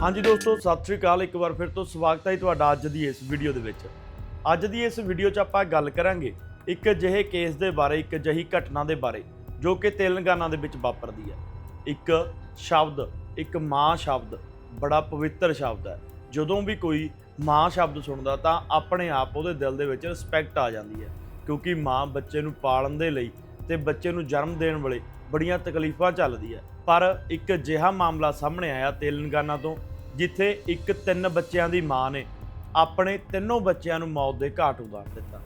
ਹਾਂਜੀ ਦੋਸਤੋ, ਸਤਿ ਸ੍ਰੀ ਅਕਾਲ। ਇੱਕ ਵਾਰ ਫਿਰ ਤੋਂ ਸਵਾਗਤ ਹੈ ਜੀ ਤੁਹਾਡਾ ਅੱਜ ਦੀ ਇਸ ਵੀਡੀਓ ਦੇ ਵਿੱਚ। ਅੱਜ ਦੀ ਇਸ ਵੀਡੀਓ 'ਚ ਆਪਾਂ ਗੱਲ ਕਰਾਂਗੇ ਇੱਕ ਅਜਿਹੇ ਕੇਸ ਦੇ ਬਾਰੇ, ਇੱਕ ਅਜਿਹੀ ਘਟਨਾ ਦੇ ਬਾਰੇ, ਜੋ ਕਿ ਤੇਲੰਗਾਨਾ ਦੇ ਵਿੱਚ ਵਾਪਰਦੀ ਹੈ। ਇੱਕ ਸ਼ਬਦ, ਇੱਕ ਮਾਂ ਸ਼ਬਦ, ਬੜਾ ਪਵਿੱਤਰ ਸ਼ਬਦ ਹੈ। ਜਦੋਂ ਵੀ ਕੋਈ ਮਾਂ ਸ਼ਬਦ ਸੁਣਦਾ ਤਾਂ ਆਪਣੇ ਆਪ ਉਹਦੇ ਦਿਲ ਦੇ ਵਿੱਚ ਰਿਸਪੈਕਟ ਆ ਜਾਂਦੀ ਹੈ, ਕਿਉਂਕਿ ਮਾਂ ਬੱਚੇ ਨੂੰ ਪਾਲਣ ਦੇ ਲਈ ਤੇ ਬੱਚੇ ਨੂੰ ਜਨਮ ਦੇਣ ਵੇਲੇ ਬੜੀਆਂ ਤਕਲੀਫਾਂ ਚੱਲਦੀ ਹੈ। ਪਰ ਇੱਕ ਅਜਿਹਾ ਮਾਮਲਾ ਸਾਹਮਣੇ ਆਇਆ ਤੇਲੰਗਾਨਾ ਤੋਂ ਜਿੱਥੇ ਇੱਕ ਤਿੰਨ ਬੱਚਿਆਂ ਦੀ ਮਾਂ ਨੇ ਆਪਣੇ ਤਿੰਨੋਂ ਬੱਚਿਆਂ ਨੂੰ ਮੌਤ ਦੇ ਘਾਟ ਉਤਾਰ ਦਿੱਤਾ।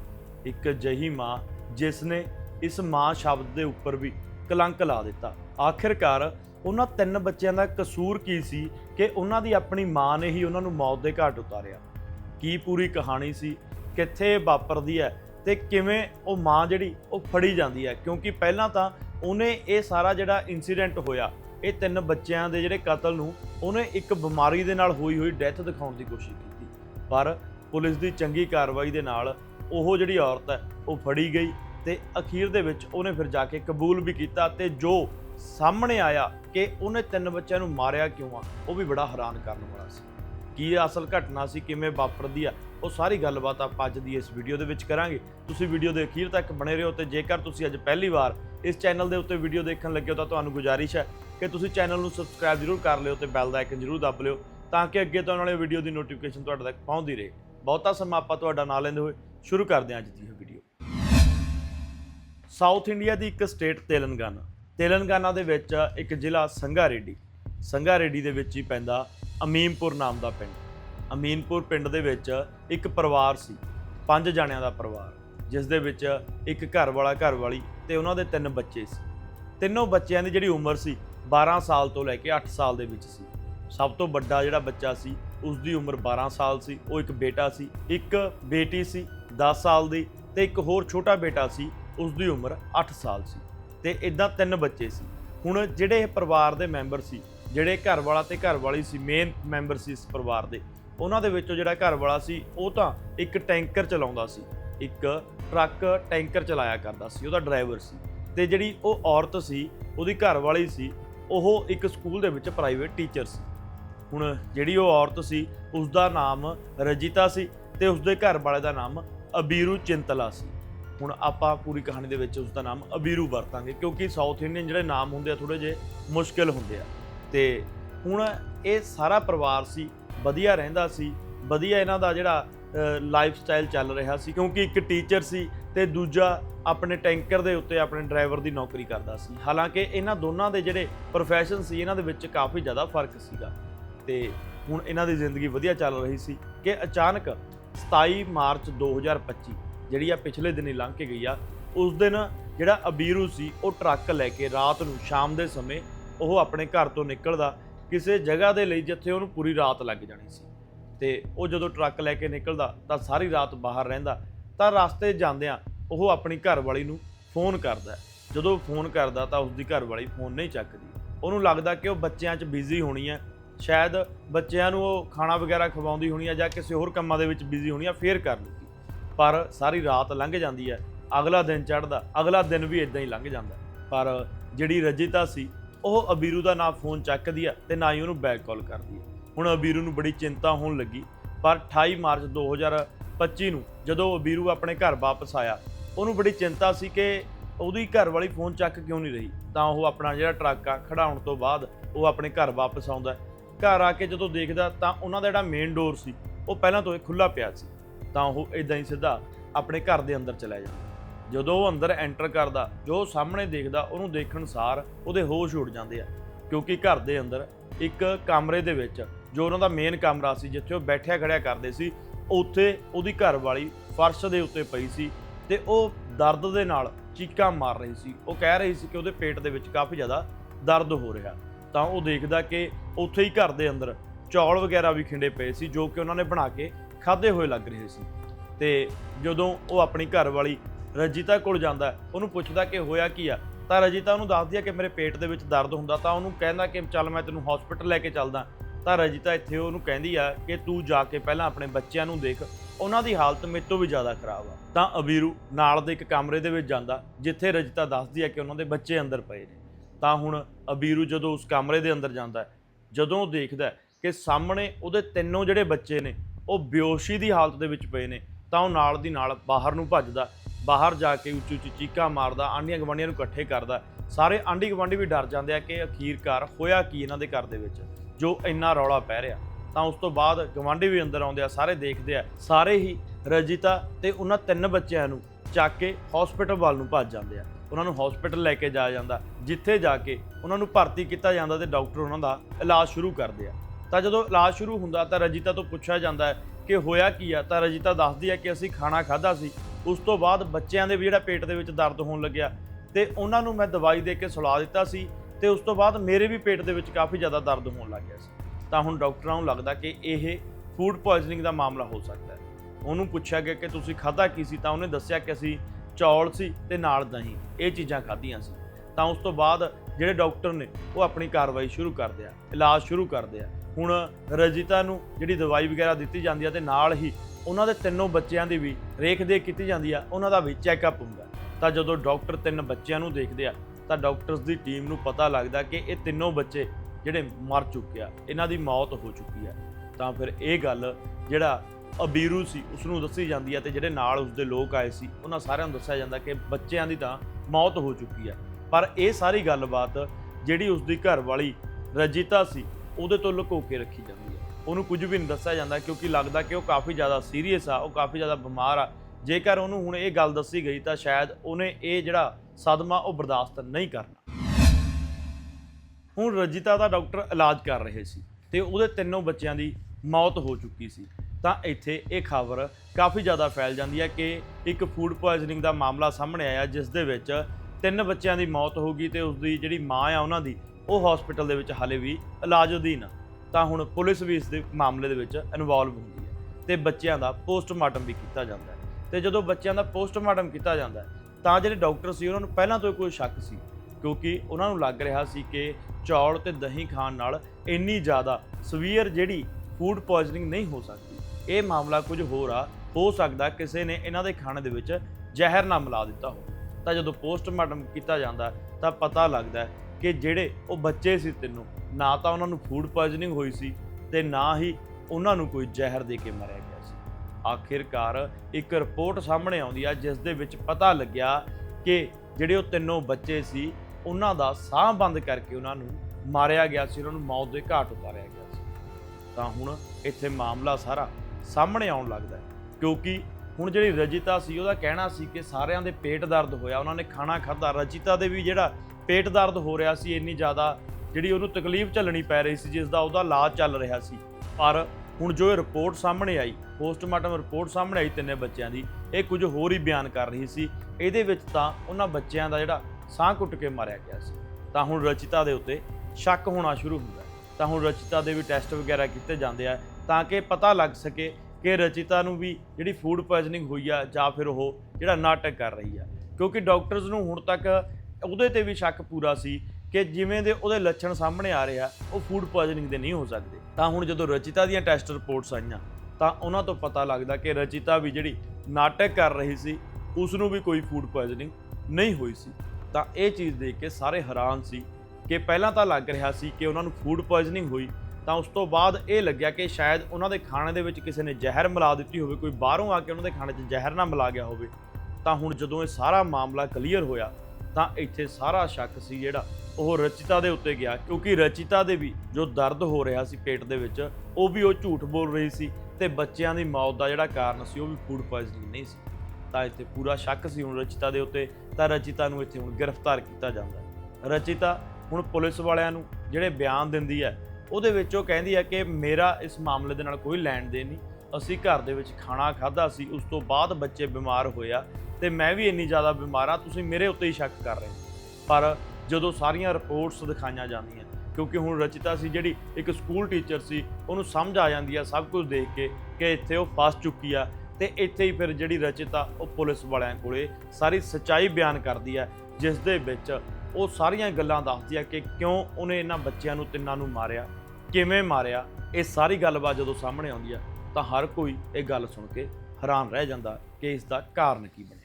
ਇੱਕ ਅਜਿਹੀ ਮਾਂ ਜਿਸ ਨੇ ਇਸ ਮਾਂ ਸ਼ਬਦ ਦੇ ਉੱਪਰ ਵੀ ਕਲੰਕ ਲਾ ਦਿੱਤਾ। ਆਖਿਰਕਾਰ ਉਹਨਾਂ ਤਿੰਨ ਬੱਚਿਆਂ ਦਾ ਕਸੂਰ ਕੀ ਸੀ ਕਿ ਉਹਨਾਂ ਦੀ ਆਪਣੀ ਮਾਂ ਨੇ ਹੀ ਉਹਨਾਂ ਨੂੰ ਮੌਤ ਦੇ ਘਾਟ ਉਤਾਰਿਆ? ਕੀ ਪੂਰੀ ਕਹਾਣੀ ਸੀ? ਕਿੱਥੇ ਇਹ ਵਾਪਰਦੀ ਹੈ? ਤੇ ਕਿਵੇਂ ਉਹ ਮਾਂ ਜਿਹੜੀ ਉਹ ਫੜੀ ਜਾਂਦੀ ਹੈ? ਕਿਉਂਕਿ ਪਹਿਲਾਂ ਤਾਂ ਉਹਨੇ ਇਹ ਸਾਰਾ ਜਿਹੜਾ ਇਨਸੀਡੈਂਟ ਹੋਇਆ, ਇਹ ਤਿੰਨ ਬੱਚਿਆਂ ਦੇ ਜਿਹੜੇ ਕਤਲ ਨੂੰ ਉਹਨੇ ਇੱਕ ਬਿਮਾਰੀ ਦੇ ਨਾਲ ਹੋਈ ਹੋਈ ਡੈਥ ਦਿਖਾਉਣ ਦੀ ਕੋਸ਼ਿਸ਼ ਕੀਤੀ। ਪਰ ਪੁਲਿਸ ਦੀ ਚੰਗੀ ਕਾਰਵਾਈ ਦੇ ਨਾਲ ਉਹ ਜਿਹੜੀ ਔਰਤ ਹੈ, ਉਹ ਫੜੀ ਗਈ ਤੇ ਅਖੀਰ ਦੇ ਵਿੱਚ ਉਹਨੇ ਫਿਰ ਜਾ ਕੇ ਕਬੂਲ ਵੀ ਕੀਤਾ ਤੇ ਜੋ ਸਾਹਮਣੇ ਆਇਆ ਕਿ ਉਹਨੇ ਤਿੰਨ ਬੱਚਿਆਂ ਨੂੰ ਮਾਰਿਆ ਕਿਉਂ ਆ, ਉਹ ਵੀ ਬੜਾ ਹੈਰਾਨ ਕਰਨ ਵਾਲਾ ਸੀ। ਕੀ ਅਸਲ ਘਟਨਾ ਸੀ, ਕਿਵੇਂ ਵਾਪਰਦੀ ਆ, ਉਹ ਸਾਰੀ ਗੱਲਬਾਤ ਆਪਾਂ ਅੱਜ ਦੀ ਇਸ ਵੀਡੀਓ ਦੇ ਵਿੱਚ ਕਰਾਂਗੇ। ਤੁਸੀਂ ਵੀਡੀਓ ਦੇ ਅਖੀਰ ਤੱਕ ਬਣੇ ਰਹੋ ਤੇ ਜੇਕਰ ਤੁਸੀਂ ਅੱਜ ਪਹਿਲੀ ਵਾਰ ਇਸ ਚੈਨਲ ਦੇ ਉੱਤੇ ਵੀਡੀਓ ਦੇਖਣ ਲੱਗੇ ਹੋ ਤਾਂ ਤੁਹਾਨੂੰ ਗੁਜ਼ਾਰਿਸ਼ ਹੈ ਕਿ ਤੁਸੀਂ ਚੈਨਲ ਨੂੰ ਸਬਸਕ੍ਰਾਈਬ ਜ਼ਰੂਰ ਕਰ ਲਿਓ ਤੇ ਬੈਲ ਦਾ ਆਈਕਨ ਜ਼ਰੂਰ ਦਬ ਲਿਓ ਤਾਂ ਕਿ ਅੱਗੇ ਤੋਂ ਆਉਣ ਵਾਲੇ ਵੀਡੀਓ ਦੀ ਨੋਟੀਫਿਕੇਸ਼ਨ ਤੁਹਾਡੇ ਤੱਕ ਪਹੁੰਚਦੀ ਰਹੇ। ਬਹੁਤਾ ਸਮਾਂ ਆਪਾਂ ਤੁਹਾਡਾ ਨਾਂ ਲੈਂਦੇ ਹੋਏ ਸ਼ੁਰੂ ਕਰਦੇ ਹਾਂ ਅੱਜ ਦੀ ਇਹ ਵੀਡੀਓ ਸਾਊਥ ਇੰਡੀਆ ਦੀ ਇੱਕ ਸਟੇਟ ਤੇਲੰਗਾਨਾ। ਤੇਲੰਗਾਨਾ ਦੇ ਵਿੱਚ ਇੱਕ ਜ਼ਿਲ੍ਹਾ ਸੰਗਾਰੇਡੀ ਸੰਗਾਰੇਡੀ ਦੇ ਵਿੱਚ ਹੀ ਪੈਂਦਾ ਅਮੀਨਪੁਰ ਨਾਮ ਦਾ ਪਿੰਡ। ਅਮੀਨਪੁਰ ਪਿੰਡ ਦੇ ਵਿੱਚ ਇੱਕ ਪਰਿਵਾਰ ਸੀ, ਪੰਜ ਜਣਿਆਂ ਦਾ ਪਰਿਵਾਰ। ਜਿਸ ਦੇ ਵਿੱਚ ਇੱਕ ਘਰ ਵਾਲਾ ਘਰ ਵਾਲੀ ਤੇ ਉਹਨਾਂ ਦੇ ਤਿੰਨ ਬੱਚੇ ਸੀ। ਤਿੰਨੋਂ ਬੱਚਿਆਂ ਦੀ ਜਿਹੜੀ ਉਮਰ ਸੀ 12 ਸਾਲ ਤੋਂ ਲੈ ਕੇ 8 ਸਾਲ ਦੇ ਵਿੱਚ ਸੀ। ਸਭ ਤੋਂ ਵੱਡਾ ਜਿਹੜਾ ਬੱਚਾ ਸੀ ਉਸ ਦੀ ਉਮਰ 12 ਸਾਲ ਸੀ। ਉਹ ਇੱਕ ਬੇਟਾ ਸੀ, ਇੱਕ ਬੇਟੀ ਸੀ 10 ਸਾਲ ਦੀ ਤੇ ਇੱਕ ਹੋਰ ਛੋਟਾ ਬੇਟਾ ਸੀ ਉਸ ਦੀ ਉਮਰ 8 ਸਾਲ ਸੀ। ਤੇ ਇਦਾਂ ਤਿੰਨ ਬੱਚੇ ਸੀ। ਹੁਣ ਜਿਹੜੇ ਇਹ ਪਰਿਵਾਰ ਦੇ ਮੈਂਬਰ ਸੀ, ਜਿਹੜੇ ਘਰ ਵਾਲਾ ਤੇ ਘਰ ਵਾਲੀ ਸੀ ਮੇਨ ਮੈਂਬਰ ਸੀ ਇਸ ਪਰਿਵਾਰ ਦੇ, ਉਹਨਾਂ ਦੇ ਵਿੱਚੋਂ ਜਿਹੜਾ ਘਰ ਵਾਲਾ ਸੀ, ਉਹ ਤਾਂ ਇੱਕ ਟੈਂਕਰ ਚਲਾਉਂਦਾ ਸੀ। ਇੱਕ ਟਰੱਕ ਟੈਂਕਰ ਚਲਾਇਆ ਕਰਦਾ ਸੀ, ਉਹਦਾ ਡਰਾਈਵਰ ਸੀ ਤੇ ਜਿਹੜੀ ਉਹ ਔਰਤ ਸੀ, ਉਹਦੀ ਘਰ ਵਾਲੀ ਸੀ, ਉਹ ਇੱਕ ਸਕੂਲ ਦੇ ਵਿੱਚ ਪ੍ਰਾਈਵੇਟ ਟੀਚਰ ਸੀ। ਹੁਣ ਜਿਹੜੀ ਉਹ ਔਰਤ ਸੀ ਉਸ ਦਾ ਨਾਮ ਰਜੀਤਾ ਸੀ ਤੇ ਉਸ ਦੇ ਘਰ ਵਾਲੇ ਦਾ ਨਾਮ ਅਬੀਰੂ ਚਿੰਤਲਾ ਸੀ। ਹੁਣ ਆਪਾਂ ਪੂਰੀ ਕਹਾਣੀ ਦੇ ਵਿੱਚ ਉਸ ਦਾ ਨਾਮ ਅਬੀਰੂ ਵਰਤਾਂਗੇ ਕਿਉਂਕਿ ਸਾਊਥ ਇੰਡੀਅਨ ਜਿਹੜੇ ਨਾਮ ਹੁੰਦੇ ਆ ਥੋੜੇ ਜਿਹੇ ਮੁਸ਼ਕਿਲ ਹੁੰਦੇ ਆ। ਤੇ ਹੁਣ ਇਹ ਸਾਰਾ ਪਰਿਵਾਰ ਸੀ, ਵਧੀਆ ਰਹਿੰਦਾ ਸੀ, ਵਧੀਆ ਇਹਨਾਂ ਦਾ ਜਿਹੜਾ ਲਾਈਫ ਸਟਾਈਲ ਚੱਲ ਰਿਹਾ ਸੀ ਕਿਉਂਕਿ ਇੱਕ ਟੀਚਰ ਸੀ ਤੇ ਦੂਜਾ ਆਪਣੇ ਟੈਂਕਰ ਦੇ ਉੱਤੇ ਆਪਣੇ ਡਰਾਈਵਰ ਦੀ ਨੌਕਰੀ ਕਰਦਾ ਸੀ। ਹਾਲਾਂਕਿ ਇਹਨਾਂ ਦੋਨਾਂ ਦੇ ਜਿਹੜੇ ਪ੍ਰੋਫੈਸ਼ਨ ਸੀ, ਇਹਨਾਂ ਦੇ ਵਿੱਚ ਕਾਫੀ ਜ਼ਿਆਦਾ ਫ਼ਰਕ ਸੀਗਾ ਤੇ ਹੁਣ ਇਹਨਾਂ ਦੀ ਜ਼ਿੰਦਗੀ ਵਧੀਆ ਚੱਲ ਰਹੀ ਸੀ ਕਿ ਅਚਾਨਕ 27 ਮਾਰਚ 2025 ਜਿਹੜੀ ਆ ਪਿਛਲੇ ਦਿਨੀ ਲੰਘ ਕੇ ਗਈ ਆ, ਉਸ ਦਿਨ ਜਿਹੜਾ ਅਬੀਰੂ ਸੀ, ਉਹ ਟਰੱਕ ਲੈ ਕੇ ਰਾਤ ਨੂੰ ਸ਼ਾਮ ਦੇ ਸਮੇਂ ਉਹ ਆਪਣੇ ਘਰ ਤੋਂ ਨਿਕਲਦਾ ਕਿਸੇ ਜਗ੍ਹਾ ਦੇ ਲਈ ਜਿੱਥੇ ਉਹਨੂੰ ਪੂਰੀ ਰਾਤ ਲੱਗ ਜਾਣੀ ਸੀ। ਤੇ ਉਹ ਜਦੋਂ ਟਰੱਕ ਲੈ ਕੇ ਨਿਕਲਦਾ ਤਾਂ ਸਾਰੀ ਰਾਤ ਬਾਹਰ ਰਹਿੰਦਾ, ਤਾਂ ਰਸਤੇ ਜਾਂਦਿਆਂ ਉਹ ਆਪਣੀ ਘਰਵਾਲੀ ਨੂੰ ਫੋਨ ਕਰਦਾ ਜਦੋਂ ਫੋਨ ਕਰਦਾ ਤਾਂ ਉਸਦੀ ਘਰਵਾਲੀ ਫੋਨ ਨਹੀਂ ਚੱਕਦੀ। ਉਹਨੂੰ ਲੱਗਦਾ ਕਿ ਉਹ ਬੱਚਿਆਂ 'ਚ ਬਿਜ਼ੀ ਹੋਣੀ ਹੈ। ਸ਼ਾਇਦ ਬੱਚਿਆਂ ਨੂੰ ਉਹ ਖਾਣਾ ਵਗੈਰਾ ਖਵਾਉਂਦੀ ਹੋਣੀ ਹੈ ਜਾਂ ਕਿਸੇ ਹੋਰ ਕੰਮਾਂ ਦੇ ਵਿੱਚ ਬਿਜ਼ੀ ਹੋਣੀ ਹੈ, ਫੇਰ ਕਰ ਲੂਗੀ। ਪਰ ਸਾਰੀ ਰਾਤ ਲੰਘ ਜਾਂਦੀ ਹੈ। ਅਗਲਾ ਦਿਨ ਚੜ੍ਹਦਾ, ਅਗਲਾ ਦਿਨ ਵੀ ਇਦਾਂ ਹੀ ਲੰਘ ਜਾਂਦਾ। ਪਰ ਜਿਹੜੀ ਰਜਿਤਾ ਸੀ, ਉਹ ਅਬੀਰੂ ਦਾ ਨਾ ਫੋਨ ਚੱਕਦੀ ਆ ਤੇ ਨਾ ਹੀ ਉਹਨੂੰ ਬੈਕ ਕਾਲ ਕਰਦੀ ਹੈ। ਹੁਣ ਅਬੀਰੂ ਨੂੰ ਬੜੀ ਚਿੰਤਾ ਹੋਣ ਲੱਗੀ। ਪਰ 28 ਮਾਰਚ 2025 ਨੂੰ ਜਦੋਂ ਅਬੀਰੂ ਆਪਣੇ ਘਰ ਵਾਪਸ ਆਇਆ, ਉਹਨੂੰ ਬੜੀ ਚਿੰਤਾ ਸੀ ਕਿ ਉਹਦੀ ਘਰ ਵਾਲੀ ਫੋਨ ਚੱਕ ਕਿਉਂ ਨਹੀਂ ਰਹੀ? ਤਾਂ ਉਹ ਆਪਣਾ ਜਿਹੜਾ ਟਰੱਕ ਆ, ਖੜਾਉਣ ਤੋਂ ਬਾਅਦ ਉਹ ਆਪਣੇ ਘਰ ਵਾਪਸ ਆਉਂਦਾ ਘਰ ਆ ਕੇ ਜਦੋਂ ਦੇਖਦਾ ਤਾਂ ਉਹਨਾਂ ਦਾ ਜਿਹੜਾ ਮੇਨ ਡੋਰ ਸੀ, ਉਹ ਪਹਿਲਾਂ ਤੋਂ ਹੀ ਖੁੱਲਾ ਪਿਆ ਸੀ। ਤਾਂ ਉਹ ਇਦਾਂ ਹੀ ਸਿੱਧਾ ਆਪਣੇ ਘਰ ਦੇ ਅੰਦਰ ਚਲਾ ਜਾਂਦਾ। ਜਦੋਂ ਉਹ ਅੰਦਰ ਐਂਟਰ ਕਰਦਾ, ਜੋ ਉਹ ਸਾਹਮਣੇ ਦੇਖਦਾ, ਉਹਨੂੰ ਦੇਖਣ ਸਾਰ ਉਹਦੇ ਹੋਸ਼ ਉੱਡ ਜਾਂਦੇ ਆ। ਕਿਉਂਕਿ ਘਰ ਦੇ ਅੰਦਰ ਇੱਕ ਕਮਰੇ ਦੇ ਵਿੱਚ ਜੋ ਉਹਨਾਂ ਦਾ ਮੇਨ ਕਮਰਾ ਸੀ, ਜਿੱਥੇ ਉਹ ਬੈਠਿਆ ਖੜਿਆ ਕਰਦੇ ਸੀ, ਉੱਥੇ ਉਹਦੀ ਘਰ ਵਾਲੀ ਫਰਸ਼ ਦੇ ਉੱਤੇ ਪਈ ਸੀ ਤੇ ਉਹ ਦਰਦ ਦੇ ਨਾਲ ਚੀਕਾਂ ਮਾਰ ਰਹੀ ਸੀ। ਉਹ ਕਹਿ ਰਹੀ ਸੀ ਕਿ ਉਹਦੇ ਪੇਟ ਦੇ ਵਿੱਚ ਕਾਫੀ ਜ਼ਿਆਦਾ ਦਰਦ ਹੋ ਰਿਹਾ। ਤਾਂ ਉਹ ਦੇਖਦਾ ਕਿ ਉੱਥੇ ਹੀ ਘਰ ਦੇ ਅੰਦਰ ਚੌਲ ਵਗੈਰਾ ਵੀ ਖਿੰਡੇ ਪਏ ਸੀ, ਜੋ ਕਿ ਉਹਨਾਂ ਨੇ ਬਣਾ ਕੇ ਖਾਦੇ ਹੋਏ ਲੱਗ ਰਹੇ ਸੀ। ਤੇ ਜਦੋਂ ਉਹ ਆਪਣੀ ਘਰ ਵਾਲੀ ਰਜਿਤਾ ਕੋਲ ਜਾਂਦਾ, ਉਹਨੂੰ ਪੁੱਛਦਾ ਕਿ ਹੋਇਆ ਕੀ ਆ? ਤਾਂ ਰਜੀਤਾ ਉਹਨੂੰ ਦੱਸਦੀ ਆ ਕਿ ਮੇਰੇ ਪੇਟ ਦੇ ਵਿੱਚ ਦਰਦ ਹੁੰਦਾ, ਤਾਂ ਉਹਨੂੰ ਕਹਿੰਦਾ ਕਿ ਚੱਲ ਮੈਂ ਤੈਨੂੰ ਹਸਪੀਟਲ ਲੈ ਕੇ ਚੱਲਦਾ। ਤਾਂ ਰਜਿਤਾ ਇੱਥੇ ਉਹਨੂੰ ਕਹਿੰਦੀ ਆ ਕਿ ਤੂੰ ਜਾ ਕੇ ਪਹਿਲਾਂ ਆਪਣੇ ਬੱਚਿਆਂ ਨੂੰ ਦੇਖ, ਉਹਨਾਂ ਦੀ ਹਾਲਤ ਮੇਰੇ ਤੋਂ ਵੀ ਜ਼ਿਆਦਾ ਖਰਾਬ ਆ। ਤਾਂ ਅਬੀਰੂ ਨਾਲ ਦੇ ਇੱਕ ਕਮਰੇ ਦੇ ਵਿੱਚ ਜਾਂਦਾ, ਜਿੱਥੇ ਰਜਿਤਾ ਦੱਸਦੀ ਆ ਕਿ ਉਹਨਾਂ ਦੇ ਬੱਚੇ ਅੰਦਰ ਪਏ ਨੇ। ਤਾਂ ਹੁਣ ਅਬੀਰੂ ਜਦੋਂ ਉਸ ਕਮਰੇ ਦੇ ਅੰਦਰ ਜਾਂਦਾ ਜਦੋਂ ਉਹ ਦੇਖਦਾ ਕਿ ਸਾਹਮਣੇ ਉਹਦੇ ਤਿੰਨੋਂ ਜਿਹੜੇ ਬੱਚੇ ਨੇ, ਉਹ ਬੇਹੋਸ਼ੀ ਦੀ ਹਾਲਤ ਦੇ ਵਿੱਚ ਪਏ ਨੇ, ਤਾਂ ਉਹ ਨਾਲ ਦੀ ਨਾਲ ਬਾਹਰ ਨੂੰ ਭੱਜਦਾ, ਬਾਹਰ ਜਾ ਕੇ ਉੱਚੀ ਉੱਚੀ ਚੀਕਾਂ ਮਾਰਦਾ, ਆਂਢੀਆਂ ਗਵਾਂਢੀਆਂ ਨੂੰ ਇਕੱਠੇ ਕਰਦਾ। ਸਾਰੇ ਆਂਢੀ ਗਵਾਂਢੀ ਵੀ ਡਰ ਜਾਂਦੇ ਆ ਕਿ ਅਖੀਰਕਾਰ ਹੋਇਆ ਕੀ ਇਹਨਾਂ ਦੇ ਘਰ ਦੇ ਵਿੱਚ। ਜੋ ਇੰਨਾ ਰੌਲਾ ਪੈ ਰਿਹਾ, ਤਾਂ ਉਸ ਤੋਂ ਬਾਅਦ ਗਵਾਂਢੀ ਵੀ ਅੰਦਰ ਆਉਂਦੇ ਆ, ਸਾਰੇ ਦੇਖਦੇ ਆ, ਸਾਰੇ ਹੀ ਰਜੀਤਾ ਤੇ ਉਹਨਾਂ ਤਿੰਨ ਬੱਚਿਆਂ ਨੂੰ ਚੱਕ ਕੇ ਹਸਪੀਟਲ ਵੱਲ ਨੂੰ ਭੱਜ ਜਾਂਦੇ ਆ। ਉਹਨਾਂ ਨੂੰ ਹਸਪੀਟਲ ਲੈ ਕੇ ਜਾਇਆ ਜਾਂਦਾ, ਜਿੱਥੇ ਜਾ ਕੇ ਉਹਨਾਂ ਨੂੰ ਭਰਤੀ ਕੀਤਾ ਜਾਂਦਾ ਤੇ ਡਾਕਟਰ ਉਹਨਾਂ ਦਾ ਇਲਾਜ ਸ਼ੁਰੂ ਕਰਦੇ ਆ। ਤਾਂ ਜਦੋਂ ਇਲਾਜ ਸ਼ੁਰੂ ਹੁੰਦਾ, ਤਾਂ ਰਜੀਤਾ ਤੋਂ ਪੁੱਛਿਆ ਜਾਂਦਾ ਹੈ ਕਿ ਹੋਇਆ ਕੀ ਆ? ਤਾਂ ਰਜੀਤਾ ਦੱਸਦੀ ਹੈ ਕਿ ਅਸੀਂ ਖਾਣਾ ਖਾਦਾ ਸੀ, ਉਸ ਤੋਂ ਬਾਅਦ ਬੱਚਿਆਂ ਦੇ ਵੀ ਜਿਹੜਾ ਪੇਟ ਦੇ ਵਿੱਚ ਦਰਦ ਹੋਣ ਲੱਗਿਆ ਤੇ ਉਹਨਾਂ ਨੂੰ ਮੈਂ ਦਵਾਈ ਦੇ ਕੇ ਸੁਲਾ ਦਿੱਤਾ ਸੀ ਤੇ ਉਸ ਤੋਂ ਬਾਅਦ ਮੇਰੇ ਵੀ ਪੇਟ ਦੇ ਵਿੱਚ ਕਾਫੀ ਜ਼ਿਆਦਾ ਦਰਦ ਹੋਣ ਲੱਗ ਗਿਆ ਸੀ। ਤਾਂ ਹੁਣ ਡਾਕਟਰਾਂ ਨੂੰ ਲੱਗਦਾ ਕਿ ਇਹ ਫੂਡ ਪੋਇਜ਼ਨਿੰਗ ਦਾ ਮਾਮਲਾ ਹੋ ਸਕਦਾ ਹੈ। ਉਹਨੂੰ ਪੁੱਛਿਆ ਗਿਆ ਕਿ ਤੁਸੀਂ ਖਾਧਾ ਕੀ ਸੀ ਤਾਂ ਉਹਨੇ ਦੱਸਿਆ ਕਿ ਅਸੀਂ ਚੌਲ ਸੀ ਤੇ ਨਾਲ ਦਹੀਂ, ਇਹ ਚੀਜ਼ਾਂ ਖਾਧੀਆਂ ਸੀ। ਤਾਂ ਉਸ ਤੋਂ ਬਾਅਦ ਜਿਹੜੇ ਡਾਕਟਰ ਨੇ, ਉਹ ਆਪਣੀ ਕਾਰਵਾਈ ਸ਼ੁਰੂ ਕਰਦੇ ਆ ਇਲਾਜ ਸ਼ੁਰੂ ਕਰਦੇ ਆ ਹੁਣ ਰਜਿਤਾ ਨੂੰ ਜਿਹੜੀ ਦਵਾਈ ਵਗੈਰਾ ਦਿੱਤੀ ਜਾਂਦੀ ਆ ਤੇ ਨਾਲ ਹੀ ਉਹਨਾਂ ਦੇ ਤਿੰਨੋਂ ਬੱਚਿਆਂ ਦੀ ਵੀ ਰੇਖ ਦੇਖ ਕੀਤੀ ਜਾਂਦੀ ਆ, ਉਹਨਾਂ ਦਾ ਵੀ ਚੈੱਕਅਪ ਹੁੰਦਾ। ਤਾਂ ਜਦੋਂ ਡਾਕਟਰ ਤਿੰਨ ਬੱਚਿਆਂ ਨੂੰ ਦੇਖਦੇ ਆ ਤਾਂ ਡਾਕਟਰਸ ਦੀ ਟੀਮ ਨੂੰ ਪਤਾ ਲੱਗਦਾ ਕਿ ਇਹ ਤਿੰਨੋਂ ਬੱਚੇ ਜਿਹੜੇ ਮਰ ਚੁੱਕੇ ਆ, ਇਹਨਾਂ ਦੀ ਮੌਤ ਹੋ ਚੁੱਕੀ ਆ। ਤਾਂ ਫਿਰ ਇਹ ਗੱਲ ਜਿਹੜਾ ਅਬੀਰੂ ਸੀ ਉਸ ਨੂੰ ਦੱਸੀ ਜਾਂਦੀ ਆ ਤੇ ਜਿਹੜੇ ਨਾਲ ਉਸਦੇ ਲੋਕ ਆਏ ਸੀ, ਉਹਨਾਂ ਸਾਰਿਆਂ ਨੂੰ ਦੱਸਿਆ ਜਾਂਦਾ ਕਿ ਬੱਚਿਆਂ ਦੀ ਤਾਂ ਮੌਤ ਹੋ ਚੁੱਕੀ ਆ। ਪਰ ਇਹ ਸਾਰੀ ਗੱਲਬਾਤ ਜਿਹੜੀ ਉਸਦੀ ਘਰ ਵਾਲੀ ਰਜਿਤਾ ਸੀ, ਉਹਦੇ ਤੋਂ ਲੁਕੋ ਕੇ ਰੱਖੀ ਜਾਂਦੀ ਹੈ ਉਹਨੂੰ ਕੁਝ ਵੀ ਨਹੀਂ ਦੱਸਿਆ ਜਾਂਦਾ ਕਿਉਂਕਿ ਲੱਗਦਾ ਕਿ ਉਹ ਕਾਫੀ ਜ਼ਿਆਦਾ ਸੀਰੀਅਸ ਆ, ਉਹ ਕਾਫੀ ਜ਼ਿਆਦਾ ਬਿਮਾਰ ਆ। ਜੇਕਰ ਉਹਨੂੰ ਹੁਣ ਇਹ ਗੱਲ ਦੱਸੀ ਗਈ ਤਾਂ ਸ਼ਾਇਦ ਉਹਨੇ ਇਹ ਜਿਹੜਾ ਸਦਮਾ ਉਹ ਬਰਦਾਸ਼ਤ ਨਹੀਂ ਕਰਨਾ। ਹੁਣ ਰਜਿਤਾ ਦਾ ਡਾਕਟਰ ਇਲਾਜ ਕਰ ਰਹੇ ਸੀ ਤੇ ਉਹਦੇ ਤਿੰਨੋਂ ਬੱਚਿਆਂ ਦੀ ਮੌਤ ਹੋ ਚੁੱਕੀ ਸੀ। ਤਾਂ ਇੱਥੇ ਇਹ ਖਬਰ ਕਾਫੀ ਜ਼ਿਆਦਾ ਫੈਲ ਜਾਂਦੀ ਹੈ ਕਿ ਇੱਕ ਫੂਡ ਪੋਇਜ਼ਨਿੰਗ ਦਾ ਮਾਮਲਾ ਸਾਹਮਣੇ ਆਇਆ, ਜਿਸ ਦੇ ਵਿੱਚ ਤਿੰਨ ਬੱਚਿਆਂ ਦੀ ਮੌਤ ਹੋ ਗਈ ਤੇ ਉਸ ਦੀ ਜਿਹੜੀ ਮਾਂ ਆ ਉਹਨਾਂ ਦੀ, ਉਹ ਹਸਪੀਟਲ ਦੇ ਵਿੱਚ ਹਾਲੇ ਵੀ ਇਲਾਜ ਅਧੀਨ ਆ। ਤਾਂ ਹੁਣ ਪੁਲਿਸ ਵੀ ਇਸ ਦੇ ਮਾਮਲੇ ਦੇ ਵਿੱਚ ਇਨਵੋਲਵ ਹੁੰਦੀ ਹੈ ਤੇ ਬੱਚਿਆਂ ਦਾ ਪੋਸਟਮਾਰਟਮ ਵੀ ਕੀਤਾ ਜਾਂਦਾ ਹੈ। ਤੇ ਜਦੋਂ ਬੱਚਿਆਂ ਦਾ ਪੋਸਟਮਾਰਟਮ ਕੀਤਾ ਜਾਂਦਾ ਹੈ, ਤਾਂ ਜਿਹੜੇ ਡਾਕਟਰ ਸੀ, ਉਹਨਾਂ ਨੂੰ ਪਹਿਲਾਂ ਤੋਂ ਹੀ ਕੋਈ ਸ਼ੱਕ ਸੀ, ਕਿਉਂਕਿ ਉਹਨਾਂ ਨੂੰ ਲੱਗ ਰਿਹਾ ਸੀ ਕਿ ਚੌਲ ਤੇ ਦਹੀਂ ਖਾਣ ਨਾਲ ਇੰਨੀ ਜ਼ਿਆਦਾ ਸਵੀਅਰ ਜਿਹੜੀ ਫੂਡ ਪੋਇਜ਼ਨਿੰਗ ਨਹੀਂ ਹੋ ਸਕਦੀ। ਇਹ ਮਾਮਲਾ ਕੁਝ ਹੋਰ ਆ, ਹੋ ਸਕਦਾ ਕਿਸੇ ਨੇ ਇਹਨਾਂ ਦੇ ਖਾਣੇ ਦੇ ਵਿੱਚ ਜ਼ਹਿਰ ਨਾ ਮਿਲਾ ਦਿੱਤਾ ਹੋਵੇ। ਤਾਂ ਜਦੋਂ ਪੋਸਟਮਾਰਟਮ ਕੀਤਾ ਜਾਂਦਾ, ਤਾਂ ਪਤਾ ਲੱਗਦਾ ਕਿ ਜਿਹੜੇ ਉਹ ਬੱਚੇ ਸੀ ਤਿੰਨੋਂ, ਨਾ ਤਾਂ ਉਹਨਾਂ ਨੂੰ ਫੂਡ ਪੋਇਜ਼ਨਿੰਗ ਹੋਈ ਸੀ ਤੇ ਨਾ ਹੀ ਉਹਨਾਂ ਨੂੰ ਕੋਈ ਜ਼ਹਿਰ ਦੇ ਕੇ ਮਾਰਿਆ ਗਿਆ। ਆਖਿਰਕਾਰ ਇੱਕ ਰਿਪੋਰਟ ਸਾਹਮਣੇ ਆਉਂਦੀ ਆ, ਜਿਸ ਦੇ ਵਿੱਚ ਪਤਾ ਲੱਗਿਆ ਕਿ ਜਿਹੜੇ ਉਹ ਤਿੰਨੋਂ ਬੱਚੇ ਸੀ, ਉਹਨਾਂ ਦਾ ਸਾਹ ਬੰਦ ਕਰਕੇ ਉਹਨਾਂ ਨੂੰ ਮਾਰਿਆ ਗਿਆ ਸੀ, ਉਹਨਾਂ ਨੂੰ ਮੌਤ ਦੇ ਘਾਟ ਉਤਾਰਿਆ ਗਿਆ ਸੀ। ਤਾਂ ਹੁਣ ਇੱਥੇ ਮਾਮਲਾ ਸਾਰਾ ਸਾਹਮਣੇ ਆਉਣ ਲੱਗਦਾ ਹੈ, ਕਿਉਂਕਿ ਹੁਣ ਜਿਹੜੀ ਰਜਿਤਾ ਸੀ, ਉਹਦਾ ਕਹਿਣਾ ਸੀ ਕਿ ਸਾਰਿਆਂ ਦੇ ਪੇਟ ਦਰਦ ਹੋਇਆ। ਉਹਨਾਂ ਨੇ ਖਾਣਾ ਖਾਧਾ। ਰਜਿਤਾ ਦੇ ਵੀ ਜਿਹੜਾ ਪੇਟ ਦਰਦ ਹੋ ਰਿਹਾ ਸੀ, ਇੰਨੀ ਜ਼ਿਆਦਾ ਜਿਹੜੀ ਉਹਨੂੰ ਤਕਲੀਫ ਝੱਲਣੀ ਪੈ ਰਹੀ ਸੀ, ਜਿਸ ਦਾ ਉਹਦਾ ਇਲਾਜ ਚੱਲ ਰਿਹਾ ਸੀ। ਪਰ ਹੁਣ ਜੋ ਇਹ ਰਿਪੋਰਟ ਸਾਹਮਣੇ ਆਈ ਪੋਸਟਮਾਰਟਮ ਰਿਪੋਰਟ ਸਾਹਮਣੇ ਆਈ ਤਿੰਨੇ ਬੱਚਿਆਂ ਦੀ, ਇਹ ਕੁਝ ਹੋਰ ਹੀ ਬਿਆਨ ਕਰ ਰਹੀ ਸੀ। ਇਹਦੇ ਵਿੱਚ ਤਾਂ ਉਹਨਾਂ ਬੱਚਿਆਂ ਦਾ ਜਿਹੜਾ ਸਾਹ ਕੁੱਟ ਕੇ ਮਾਰਿਆ ਗਿਆ ਸੀ। ਤਾਂ ਹੁਣ ਰਚਿਤਾ ਦੇ ਉੱਤੇ ਸ਼ੱਕ ਹੋਣਾ ਸ਼ੁਰੂ ਹੁੰਦਾ ਤਾਂ ਹੁਣ ਰਚਿਤਾ ਦੇ ਵੀ ਟੈਸਟ ਵਗੈਰਾ ਕੀਤੇ ਜਾਂਦੇ ਆ, ਤਾਂ ਕਿ ਪਤਾ ਲੱਗ ਸਕੇ ਕਿ ਰਚਿਤਾ ਨੂੰ ਵੀ ਜਿਹੜੀ ਫੂਡ ਪੋਇਜ਼ਨਿੰਗ ਹੋਈ ਆ ਜਾਂ ਫਿਰ ਉਹ ਜਿਹੜਾ ਨਾਟਕ ਕਰ ਰਹੀ ਆ। ਕਿਉਂਕਿ ਡਾਕਟਰਸ ਨੂੰ ਹੁਣ ਤੱਕ ਉਹਦੇ ਤੇ ਵੀ ਸ਼ੱਕ ਪੂਰਾ ਸੀ ਕਿ ਜਿਵੇਂ ਦੇ ਉਹਦੇ ਲੱਛਣ ਸਾਹਮਣੇ ਆ ਰਹੇ ਆ, ਉਹ ਫੂਡ ਪੋਇਜ਼ਨਿੰਗ ਦੇ ਨਹੀਂ ਹੋ ਸਕਦੇ। ਤਾਂ ਹੁਣ ਜਦੋਂ ਰਚਿਤਾ ਦੀਆਂ ਟੈਸਟ ਰਿਪੋਰਟਸ ਆਈਆਂ, ਤਾਂ ਉਹਨਾਂ ਤੋਂ ਪਤਾ ਲੱਗਦਾ ਕਿ ਰਚਿਤਾ ਵੀ ਜਿਹੜੀ ਨਾਟਕ ਕਰ ਰਹੀ ਸੀ ਉਸ ਨੂੰ ਵੀ ਕੋਈ ਫੂਡ ਪੋਇਜ਼ਨਿੰਗ ਨਹੀਂ ਹੋਈ ਸੀ। ਤਾਂ ਇਹ ਚੀਜ਼ ਦੇਖ ਕੇ ਸਾਰੇ ਹੈਰਾਨ ਸੀ ਕਿ ਪਹਿਲਾਂ ਤਾਂ ਲੱਗ ਰਿਹਾ ਸੀ ਕਿ ਉਹਨਾਂ ਨੂੰ ਫੂਡ ਪੋਇਜ਼ਨਿੰਗ ਹੋਈ, ਤਾਂ ਉਸ ਤੋਂ ਬਾਅਦ ਇਹ ਲੱਗਿਆ ਕਿ ਸ਼ਾਇਦ ਉਹਨਾਂ ਦੇ ਖਾਣੇ ਦੇ ਵਿੱਚ ਕਿਸੇ ਨੇ ਜ਼ਹਿਰ ਮਿਲਾ ਦਿੱਤੀ ਹੋਵੇ, ਕੋਈ ਬਾਹਰੋਂ ਆ ਕੇ ਉਹਨਾਂ ਦੇ ਖਾਣੇ 'ਚ ਜ਼ਹਿਰ ਨਾ ਮਿਲਾ ਗਿਆ ਹੋਵੇ। ਤਾਂ ਹੁਣ ਜਦੋਂ ਇਹ ਸਾਰਾ ਮਾਮਲਾ ਕਲੀਅਰ ਹੋਇਆ, ਤਾਂ ਇੱਥੇ ਸਾਰਾ ਸ਼ੱਕ ਸੀ ਜਿਹੜਾ ਉਹ ਰਚਿਤਾ ਦੇ ਉੱਤੇ ਗਿਆ, ਕਿਉਂਕਿ ਰਚਿਤਾ ਦੇ ਵੀ ਜੋ ਦਰਦ ਹੋ ਰਿਹਾ ਸੀ ਪੇਟ ਦੇ ਵਿੱਚ, ਉਹ ਵੀ ਉਹ ਝੂਠ ਬੋਲ ਰਹੀ ਸੀ ਤੇ ਬੱਚਿਆਂ ਦੀ ਮੌਤ ਦਾ ਜਿਹੜਾ ਕਾਰਨ ਸੀ, ਉਹ ਵੀ ਫੂਡ ਪੋਇਜ਼ਨਿੰਗ ਨਹੀਂ ਸੀ। ਤਾਂ ਇੱਥੇ ਪੂਰਾ ਸ਼ੱਕ ਸੀ ਹੁਣ ਰਚਿਤਾ ਦੇ ਉੱਤੇ, ਤਾਂ ਰਚਿਤਾ ਨੂੰ ਇੱਥੇ ਹੁਣ ਗ੍ਰਿਫਤਾਰ ਕੀਤਾ ਜਾਂਦਾ ਹੈ। ਰਚਿਤਾ ਹੁਣ ਪੁਲਿਸ ਵਾਲਿਆਂ ਨੂੰ ਜਿਹੜੇ ਬਿਆਨ ਦਿੰਦੀ ਹੈ, ਉਹਦੇ ਵਿੱਚ ਉਹ ਕਹਿੰਦੀ ਹੈ ਕਿ ਮੇਰਾ ਇਸ ਮਾਮਲੇ ਦੇ ਨਾਲ ਕੋਈ ਲੈਣ ਦੇਣ ਨਹੀਂ, ਅਸੀਂ ਘਰ ਦੇ ਵਿੱਚ ਖਾਣਾ ਖਾਧਾ ਸੀ, ਉਸ ਤੋਂ ਬਾਅਦ ਬੱਚੇ ਬਿਮਾਰ ਹੋਇਆ ਤੇ ਮੈਂ ਵੀ ਇੰਨੀ ਜ਼ਿਆਦਾ ਬਿਮਾਰ ਆ ਤੁਸੀਂ ਮੇਰੇ ਉੱਤੇ ਹੀ ਸ਼ੱਕ ਕਰ ਰਹੇ ਪਰ ਜਦੋਂ ਸਾਰੀਆਂ ਰਿਪੋਰਟਸ ਦਿਖਾਈਆਂ ਜਾਂਦੀਆਂ, ਕਿਉਂਕਿ ਹੁਣ ਰਚਿਤਾ ਸੀ ਜਿਹੜੀ ਇੱਕ ਸਕੂਲ ਟੀਚਰ ਸੀ, ਉਹਨੂੰ ਸਮਝ ਆ ਜਾਂਦੀ ਆ ਸਭ ਕੁਝ ਦੇਖ ਕੇ ਕਿ ਇੱਥੇ ਉਹ ਫਸ ਚੁੱਕੀ ਆ ਤੇ ਇੱਥੇ ਹੀ ਫਿਰ ਜਿਹੜੀ ਰਚਿਤਾ, ਉਹ ਪੁਲਿਸ ਵਾਲਿਆਂ ਕੋਲੇ ਸਾਰੀ ਸੱਚਾਈ ਬਿਆਨ ਕਰਦੀ ਆ ਜਿਸ ਦੇ ਵਿੱਚ ਉਹ ਸਾਰੀਆਂ ਗੱਲਾਂ ਦੱਸਦੀ ਆ ਕਿ ਕਿਉਂ ਉਹਨੇ ਇਹਨਾਂ ਬੱਚਿਆਂ ਨੂੰ ਤਿੰਨਾਂ ਨੂੰ ਮਾਰਿਆ, ਕਿਵੇਂ ਮਾਰਿਆ, ਇਹ ਸਾਰੀ ਗੱਲਬਾਤ ਜਦੋਂ ਸਾਹਮਣੇ ਆਉਂਦੀ ਆ, ਤਾਂ ਹਰ ਕੋਈ ਇਹ ਗੱਲ ਸੁਣ ਕੇ ਹੈਰਾਨ ਰਹਿ ਜਾਂਦਾ ਕਿ ਇਸ ਦਾ ਕਾਰਨ ਕੀ ਬਣਿਆ।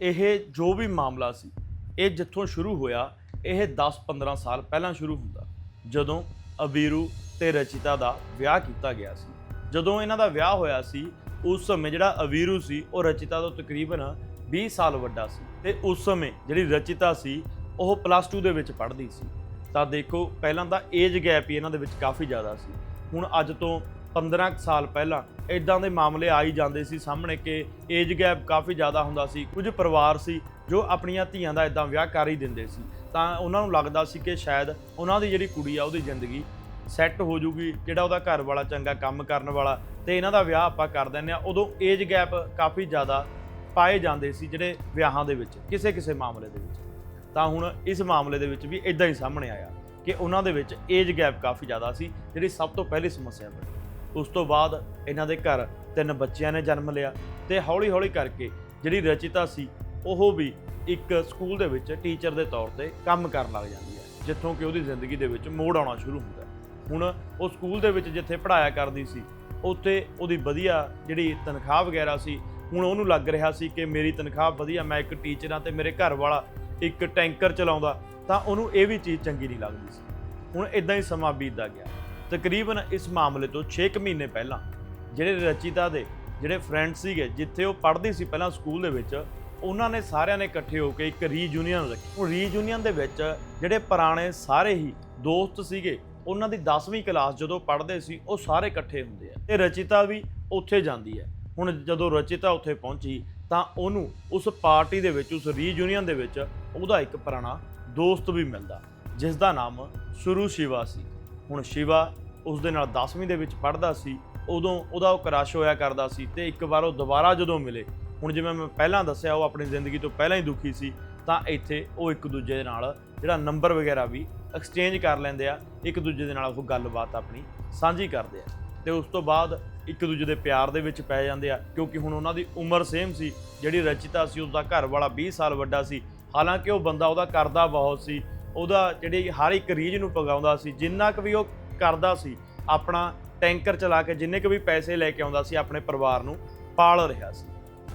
ਇਹ ਜੋ ਵੀ ਮਾਮਲਾ ਸੀ ਇਹ ਜਿੱਥੋਂ ਸ਼ੁਰੂ ਹੋਇਆ, ਇਹ 10-15 ਸਾਲ ਪਹਿਲਾਂ ਸ਼ੁਰੂ ਹੁੰਦਾ। ਜਦੋਂ ਅਬੀਰੂ ਤੇ ਰਚਿਤਾ ਦਾ ਵਿਆਹ ਕੀਤਾ ਗਿਆ ਸੀ। ਜਦੋਂ ਇਹਨਾਂ ਦਾ ਵਿਆਹ ਹੋਇਆ ਸੀ, ਉਸ ਸਮੇਂ ਜਿਹੜਾ ਅਬੀਰੂ ਸੀ, ਉਹ ਰਚਿਤਾ ਤੋਂ ਤਕਰੀਬਨ 20 ਸਾਲ ਵੱਡਾ ਸੀ ਤੇ ਉਸ ਸਮੇਂ ਜਿਹੜੀ ਰਚਿਤਾ ਸੀ, ਉਹ ਪਲੱਸ 2 ਦੇ ਵਿੱਚ ਪੜ੍ਹਦੀ ਸੀ। ਤਾਂ ਦੇਖੋ, ਪਹਿਲਾਂ ਤਾਂ ਏਜ ਗੈਪ ਹੀ ਇਹਨਾਂ ਦੇ ਵਿੱਚ ਕਾਫੀ ਜ਼ਿਆਦਾ ਸੀ। ਹੁਣ ਅੱਜ ਤੋਂ 15 ਕੁ ਸਾਲ ਪਹਿਲਾਂ ਇਦਾਂ ਦੇ ਮਾਮਲੇ ਆ ਹੀ ਜਾਂਦੇ ਸੀ ਸਾਹਮਣੇ ਕਿ ਏਜ ਗੈਪ ਕਾਫੀ ਜ਼ਿਆਦਾ ਹੁੰਦਾ ਸੀ, ਕੁਝ ਪਰਿਵਾਰ ਸੀ ਜੋ ਆਪਣੀਆਂ ਧੀਆਂ ਦਾ ਇਦਾਂ ਵਿਆਹ ਕਰ ਹੀ ਦਿੰਦੇ ਸੀ। ਤਾਂ ਉਹਨਾਂ ਨੂੰ ਲੱਗਦਾ ਸੀ ਕਿ ਸ਼ਾਇਦ ਉਹਨਾਂ ਦੀ ਜਿਹੜੀ ਕੁੜੀ ਆ, ਉਹਦੀ ਜ਼ਿੰਦਗੀ ਸੈੱਟ ਹੋ ਜੂਗੀ, ਜਿਹੜਾ ਉਹਦਾ ਘਰ ਵਾਲਾ ਚੰਗਾ ਕੰਮ ਕਰਨ ਵਾਲਾ ਤੇ ਇਹਨਾਂ ਦਾ ਵਿਆਹ ਆਪਾਂ ਕਰ ਦਿੰਦੇ ਆ ਉਦੋਂ ਏਜ ਗੈਪ ਕਾਫੀ ਜ਼ਿਆਦਾ ਪਾਏ ਜਾਂਦੇ ਸੀ ਜਿਹੜੇ ਵਿਆਹਾਂ ਦੇ ਵਿੱਚ, ਕਿਸੇ ਕਿਸੇ ਮਾਮਲੇ ਦੇ ਵਿੱਚ। ਤਾਂ ਹੁਣ ਇਸ ਮਾਮਲੇ ਦੇ ਵਿੱਚ ਵੀ ਇਦਾਂ ਹੀ ਸਾਹਮਣੇ ਆਇਆ ਕਿ ਉਹਨਾਂ ਦੇ ਵਿੱਚ ਏਜ ਗੈਪ ਕਾਫੀ ਜ਼ਿਆਦਾ ਸੀ, ਜਿਹੜੀ ਸਭ ਤੋਂ ਪਹਿਲੀ ਸਮੱਸਿਆ ਬਣੀ। ਉਸ ਤੋਂ ਬਾਅਦ ਇਹਨਾਂ ਦੇ ਘਰ ਤਿੰਨ ਬੱਚਿਆਂ ਨੇ ਜਨਮ ਲਿਆ ਤੇ ਹੌਲੀ-ਹੌਲੀ ਕਰਕੇ ਜਿਹੜੀ ਰਚਿਤਾ ਸੀ ਉਹ ਵੀ ਇੱਕ ਸਕੂਲ ਦੇ ਵਿੱਚ ਟੀਚਰ ਦੇ ਤੌਰ ਤੇ ਕੰਮ ਕਰਨ ਲੱਗ ਜਾਂਦੀ ਹੈ, ਜਿੱਥੋਂ ਕਿ ਉਹਦੀ ਜ਼ਿੰਦਗੀ ਦੇ ਵਿੱਚ ਮੋੜ ਆਉਣਾ ਸ਼ੁਰੂ ਹੁੰਦਾ ਹੁਣ ਉਹ ਸਕੂਲ ਦੇ ਵਿੱਚ ਜਿੱਥੇ ਪੜ੍ਹਾਇਆ ਕਰਦੀ ਸੀ, ਉੱਥੇ ਉਹਦੀ ਵਧੀਆ ਜਿਹੜੀ ਤਨਖਾਹ ਵਗੈਰਾ ਸੀ, ਹੁਣ ਉਹਨੂੰ ਲੱਗ ਰਿਹਾ ਸੀ ਕਿ ਮੇਰੀ ਤਨਖਾਹ ਵਧੀਆ, ਮੈਂ ਇੱਕ ਟੀਚਰ ਹਾਂ ਤੇ ਮੇਰੇ ਘਰ ਵਾਲਾ ਇੱਕ ਟੈਂਕਰ ਚਲਾਉਂਦਾ, ਤਾਂ ਉਹਨੂੰ ਇਹ ਵੀ ਚੀਜ਼ ਚੰਗੀ ਨਹੀਂ ਲੱਗਦੀ ਸੀ। ਹੁਣ ਇਦਾਂ ਹੀ ਸਮਾਂ ਬੀਤਦਾ ਗਿਆ। ਤਕਰੀਬਨ ਇਸ ਮਾਮਲੇ ਤੋਂ 6 ਮਹੀਨੇ ਪਹਿਲਾਂ ਜਿਹੜੇ ਰਚਿਤਾ ਦੇ ਜਿਹੜੇ ਫਰੈਂਡ ਸੀਗੇ, ਜਿੱਥੇ ਉਹ ਪੜ੍ਹਦੀ ਸੀ ਪਹਿਲਾਂ ਸਕੂਲ ਦੇ ਵਿੱਚ ਉਹਨਾਂ ਨੇ ਸਾਰਿਆਂ ਨੇ ਇਕੱਠੇ ਹੋ ਕੇ ਇੱਕ ਰੀਯੂਨੀਅਨ ਰੱਖੀ। ਉਹ ਰੀਯੂਨੀਅਨ ਦੇ ਵਿੱਚ ਜਿਹੜੇ ਪੁਰਾਣੇ ਸਾਰੇ ਹੀ ਦੋਸਤ ਸੀਗੇ, ਉਹਨਾਂ ਦੀ 10ਵੀਂ ਕਲਾਸ ਜਦੋਂ ਪੜ੍ਹਦੇ ਸੀ, ਉਹ ਸਾਰੇ ਇਕੱਠੇ ਹੁੰਦੇ ਆ। ਤੇ ਰਚਿਤਾ ਵੀ ਉੱਥੇ ਜਾਂਦੀ ਹੈ ਹੁਣ ਜਦੋਂ ਰਚਿਤਾ ਉੱਥੇ ਪਹੁੰਚੀ, ਤਾਂ ਉਹਨੂੰ ਉਸ ਪਾਰਟੀ ਦੇ ਵਿੱਚ, ਉਸ ਰੀਯੂਨੀਅਨ ਦੇ ਵਿੱਚ ਉਹਦਾ ਇੱਕ ਪੁਰਾਣਾ ਦੋਸਤ ਵੀ ਮਿਲਦਾ ਜਿਸ ਦਾ ਨਾਮ ਸੁਰੂ ਸ਼ਿਵਾ ਸੀ। ਹੁਣ ਸ਼ਿਵਾ ਉਸ ਦੇ ਨਾਲ 10ਵੀਂ ਦੇ ਵਿੱਚ ਪੜ੍ਹਦਾ ਸੀ, ਉਦੋਂ ਉਹਦਾ ਉਹ ਕ੍ਰਸ਼ ਹੋਇਆ ਕਰਦਾ ਸੀ ਤੇ ਇੱਕ ਵਾਰ ਉਹ ਦੁਬਾਰਾ ਜਦੋਂ ਮਿਲੇ ਹੁਣ ਜਿਵੇਂ ਮੈਂ ਪਹਿਲਾਂ ਦੱਸਿਆ, ਉਹ ਆਪਣੀ ਜ਼ਿੰਦਗੀ ਤੋਂ ਪਹਿਲਾਂ ਹੀ ਦੁਖੀ ਸੀ, ਤਾਂ ਇੱਥੇ ਉਹ ਇੱਕ ਦੂਜੇ ਦੇ ਨਾਲ ਜਿਹੜਾ ਨੰਬਰ ਵਗੈਰਾ ਵੀ ਐਕਸਚੇਂਜ ਕਰ ਲੈਂਦੇ ਆ, ਇੱਕ ਦੂਜੇ ਦੇ ਨਾਲ ਉਹ ਗੱਲਬਾਤ ਆਪਣੀ ਸਾਂਝੀ ਕਰਦੇ ਆ। ਤੇ ਉਸ ਤੋਂ ਬਾਅਦ ਇੱਕ ਦੂਜੇ ਦੇ ਪਿਆਰ ਦੇ ਵਿੱਚ ਪੈ ਜਾਂਦੇ ਆ, ਕਿਉਂਕਿ ਹੁਣ ਉਹਨਾਂ ਦੀ ਉਮਰ ਸੇਮ ਸੀ, ਜਿਹੜੀ ਰਚਿਤਾ ਸੀ, ਉਸਦਾ ਘਰ ਵਾਲਾ 20 ਸਾਲ ਵੱਡਾ ਸੀ। ਹਾਲਾਂਕਿ ਉਹ ਬੰਦਾ ਉਹਦਾ ਕਰਦਾ ਬਹੁਤ ਸੀ, ਉਹਦਾ ਜਿਹੜੀ ਹਰ ਇੱਕ ਰੀਝ ਨੂੰ ਪਗਾਉਂਦਾ ਸੀ, ਜਿੰਨਾ ਕੁ ਵੀ ਉਹ ਕਰਦਾ ਸੀ, ਆਪਣਾ ਟੈਂਕਰ ਚਲਾ ਕੇ ਜਿੰਨੇ ਕੁ ਵੀ ਪੈਸੇ ਲੈ ਕੇ ਆਉਂਦਾ ਸੀ, ਆਪਣੇ ਪਰਿਵਾਰ ਨੂੰ ਪਾਲ ਰਿਹਾ ਸੀ।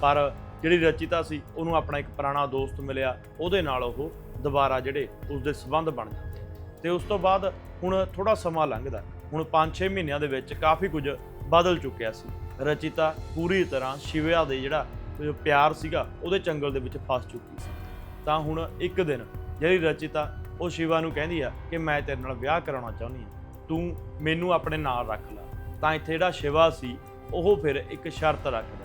ਪਰ ਜਿਹੜੀ ਰਚਿਤਾ ਸੀ, ਉਹਨੂੰ ਆਪਣਾ ਇੱਕ ਪੁਰਾਣਾ ਦੋਸਤ ਮਿਲਿਆ, ਉਹਦੇ ਨਾਲ ਉਹ ਦੁਬਾਰਾ ਜਿਹੜੇ ਉਸਦੇ ਸਬੰਧ ਬਣ ਜਾਂਦੇ ਤੇ ਉਸ ਤੋਂ ਬਾਅਦ ਹੁਣ ਥੋੜਾ ਸਮਾਂ ਲੰਘਦਾ ਹੁਣ 5-6 ਮਹੀਨਿਆਂ ਦੇ ਵਿੱਚ ਕਾਫੀ ਕੁਝ ਬਦਲ ਚੁੱਕਿਆ ਸੀ। ਰਚਿਤਾ ਪੂਰੀ ਤਰ੍ਹਾਂ ਸ਼ਿਵਿਆ ਦੇ ਜਿਹੜਾ ਪਿਆਰ ਸੀਗਾ, ਉਹਦੇ ਚੰਗਲ ਦੇ ਵਿੱਚ ਫਸ ਚੁੱਕੀ ਸੀ। ਤਾਂ ਹੁਣ ਇੱਕ ਦਿਨ ਜਿਹੜੀ ਰਚਿਤਾ, ਉਹ ਸ਼ਿਵਾ ਨੂੰ ਕਹਿੰਦੀ ਆ ਕਿ ਮੈਂ ਤੇਰੇ ਨਾਲ ਵਿਆਹ ਕਰਾਉਣਾ ਚਾਹੁੰਦੀ ਹਾਂ। ਤੂੰ ਮੈਨੂੰ ਆਪਣੇ ਨਾਲ ਰੱਖ ਲੈ। ਤਾਂ ਇੱਥੇ ਜਿਹੜਾ ਸ਼ਿਵਾ ਸੀ, ਉਹ ਫਿਰ ਇੱਕ ਸ਼ਰਤ ਰੱਖਦਾ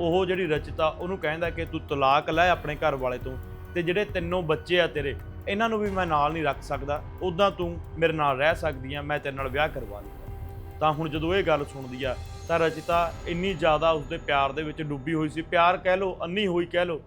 ਉਹ ਜਿਹੜੀ ਰਚਿਤਾ, ਉਹਨੂੰ ਕਹਿੰਦਾ ਕਿ ਤੂੰ ਤਲਾਕ ਲੈ ਆਪਣੇ ਘਰ ਵਾਲੇ ਤੋਂ ਤੇ ਜਿਹੜੇ ਤਿੰਨੋਂ ਬੱਚੇ ਆ ਤੇਰੇ, ਇਹਨਾਂ ਨੂੰ ਵੀ ਮੈਂ ਨਾਲ ਨਹੀਂ ਰੱਖ ਸਕਦਾ। ਉਦਾਂ ਤੂੰ ਮੇਰੇ ਨਾਲ ਰਹਿ ਸਕਦੀ ਆ, ਮੈਂ ਤੇਰੇ ਨਾਲ ਵਿਆਹ ਕਰਵਾ ਲੂੰਗਾ ਤਾਂ ਹੁਣ ਜਦੋਂ ਇਹ ਗੱਲ ਸੁਣਦੀ ਆ, ਤਾਂ ਰਚਿਤਾ ਇੰਨੀ ਜ਼ਿਆਦਾ ਉਸਦੇ ਪਿਆਰ ਦੇ ਵਿੱਚ ਡੁੱਬੀ ਹੋਈ ਸੀ। ਪਿਆਰ ਕਹਿ ਲੋ ਅੰਨੀ ਹੋਈ ਕਹਿ ਲੋ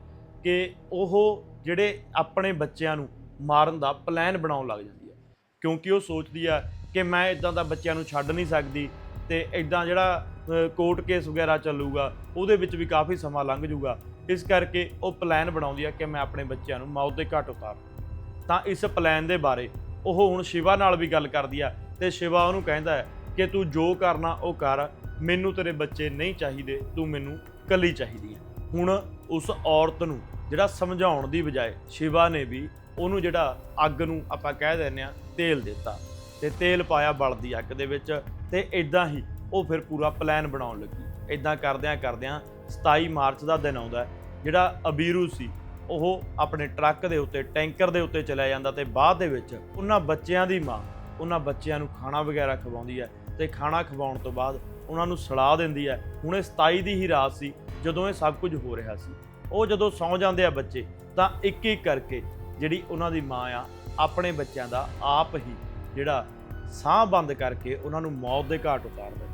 ਕਿ ਉਹ ਜਿਹੜੇ ਆਪਣੇ ਬੱਚਿਆਂ ਨੂੰ ਮਾਰਨ ਦਾ ਪਲਾਨ ਬਣਾਉਣ ਲੱਗ ਜਾਂਦੀ ਹੈ ਕਿਉਂਕਿ ਉਹ ਸੋਚਦੀ ਆ ਕਿ ਮੈਂ ਇਦਾਂ ਦਾ ਬੱਚਿਆਂ ਨੂੰ ਛੱਡ ਨਹੀਂ ਸਕਦੀ ਤੇ ਇਦਾਂ ਜਿਹੜਾ ਕੋਰਟ ਕੇਸ ਵਗੈਰਾ ਚੱਲੂਗਾ, ਉਹਦੇ ਵਿੱਚ ਵੀ ਕਾਫੀ ਸਮਾਂ ਲੰਘ ਜੂਗਾ। ਇਸ ਕਰਕੇ ਉਹ ਪਲਾਨ ਬਣਾਉਂਦੀ ਆ ਕਿ ਮੈਂ ਆਪਣੇ ਬੱਚਿਆਂ ਨੂੰ ਮੌਤ ਦੇ ਘਾਟ ਉਤਾਰ। ਤਾਂ ਇਸ ਪਲਾਨ ਦੇ ਬਾਰੇ ਉਹ ਹੁਣ ਸ਼ਿਵਾ ਨਾਲ ਵੀ ਗੱਲ ਕਰਦੀ ਆ ਤੇ ਸ਼ਿਵਾ ਉਹਨੂੰ ਕਹਿੰਦਾ ਹੈ ਕਿ ਤੂੰ ਜੋ ਕਰਨਾ ਉਹ ਕਰ, ਮੈਨੂੰ ਤੇਰੇ ਬੱਚੇ ਨਹੀਂ ਚਾਹੀਦੇ, ਤੂੰ ਮੈਨੂੰ ਕੱਲੀ ਚਾਹੀਦੀ ਹੈ ਹੁਣ ਉਸ ਔਰਤ ਨੂੰ ਜਿਹੜਾ ਸਮਝਾਉਣ ਦੀ ਬਜਾਏ ਸ਼ਿਵਾ ਨੇ ਵੀ ਉਹਨੂੰ ਜਿਹੜਾ ਅੱਗ ਨੂੰ ਆਪਾਂ ਕਹਿ ਦਿੰਦੇ ਆ, ਤੇਲ ਦਿੱਤਾ। ਤੇ ਤੇਲ ਪਾਇਆ ਬਲਦੀ ਅੱਗ ਦੇ ਵਿੱਚ ਤੇ ਇਦਾਂ ਹੀ ਉਹ ਫਿਰ ਪੂਰਾ ਪਲਾਨ ਬਣਾਉਣ ਲੱਗੀ। ਇਦਾਂ ਕਰਦਿਆਂ ਕਰਦਿਆਂ 27 ਮਾਰਚ ਦਾ ਦਿਨ ਆਉਂਦਾ ਜਿਹੜਾ ਅਬੀਰੂ ਸੀ, ਉਹ ਆਪਣੇ ਟਰੱਕ ਦੇ ਉੱਤੇ, ਟੈਂਕਰ ਦੇ ਉੱਤੇ ਚਲਿਆ ਜਾਂਦਾ ਤੇ ਬਾਅਦ ਦੇ ਵਿੱਚ ਉਹਨਾਂ ਬੱਚਿਆਂ ਦੀ ਮਾਂ, ਉਹਨਾਂ ਬੱਚਿਆਂ ਨੂੰ ਖਾਣਾ ਵਗੈਰਾ ਖਵਾਉਂਦੀ ਹੈ ਤੇ ਖਾਣਾ ਖਵਾਉਣ ਤੋਂ ਬਾਅਦ ਉਹਨਾਂ ਨੂੰ ਸਲਾਹ ਦਿੰਦੀ ਹੈ। ਹੁਣ ਇਹ 27 ਦੀ ਹੀ ਰਾਤ ਸੀ, ਜਦੋਂ ਇਹ ਸਭ ਕੁਝ ਹੋ ਰਿਹਾ ਸੀ। ਉਹ ਜਦੋਂ ਸੌਂ ਜਾਂਦੇ ਆ ਬੱਚੇ, ਤਾਂ ਇੱਕ ਇੱਕ ਕਰਕੇ ਜਿਹੜੀ ਉਹਨਾਂ ਦੀ ਮਾਂ ਆ, ਆਪਣੇ ਬੱਚਿਆਂ ਦਾ ਆਪ ਹੀ ਜਿਹੜਾ ਸਾਹ ਬੰਦ ਕਰਕੇ ਉਹਨਾਂ ਨੂੰ ਮੌਤ ਦੇ ਘਾਟ ਉਤਾਰਦਾ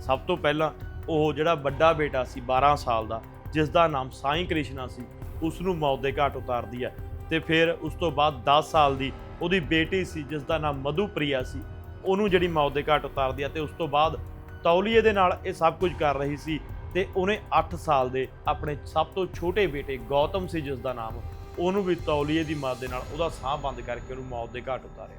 ਸਭ ਤੋਂ ਪਹਿਲਾਂ ਉਹ ਜਿਹੜਾ ਵੱਡਾ ਬੇਟਾ ਸੀ 12 ਸਾਲ ਦਾ ਜਿਸ ਦਾ ਨਾਮ ਸਾਈਂ ਕ੍ਰਿਸ਼ਨਾ ਸੀ ਉਸ ਨੂੰ ਮੌਤ ਦੇ ਘਾਟ ਉਤਾਰਦੀ ਹੈ। ਤੇ ਫਿਰ ਉਸ ਤੋਂ ਬਾਅਦ 10 ਸਾਲ ਦੀ ਉਹਦੀ ਬੇਟੀ ਸੀ ਜਿਸ ਦਾ ਨਾਮ ਮਧੂਪ੍ਰਿਆ ਸੀ, ਉਹਨੂੰ ਜਿਹੜੀ ਮੌਤ ਦੇ ਘਾਟ ਉਤਾਰਦੀ ਹੈ ਤੇ ਉਸ ਤੋਂ ਬਾਅਦ ਤੌਲੀਏ ਦੇ ਨਾਲ ਇਹ ਸਭ ਕੁਝ ਕਰ ਰਹੀ ਸੀ ਤੇ ਉਹਨੇ 8 ਸਾਲ ਦੇ ਆਪਣੇ ਸਭ ਤੋਂ ਛੋਟੇ ਬੇਟੇ ਗੌਤਮ ਸੀ ਜਿਸ ਦਾ ਨਾਮ ਉਹਨੂੰ ਵੀ ਤੌਲੀਏ ਦੀ ਮਦਦ ਦੇ ਨਾਲ ਉਹਦਾ ਸਾਹ ਬੰਦ ਕਰਕੇ ਉਹਨੂੰ ਮੌਤ ਦੇ ਘਾਟ ਉਤਾਰਿਆ।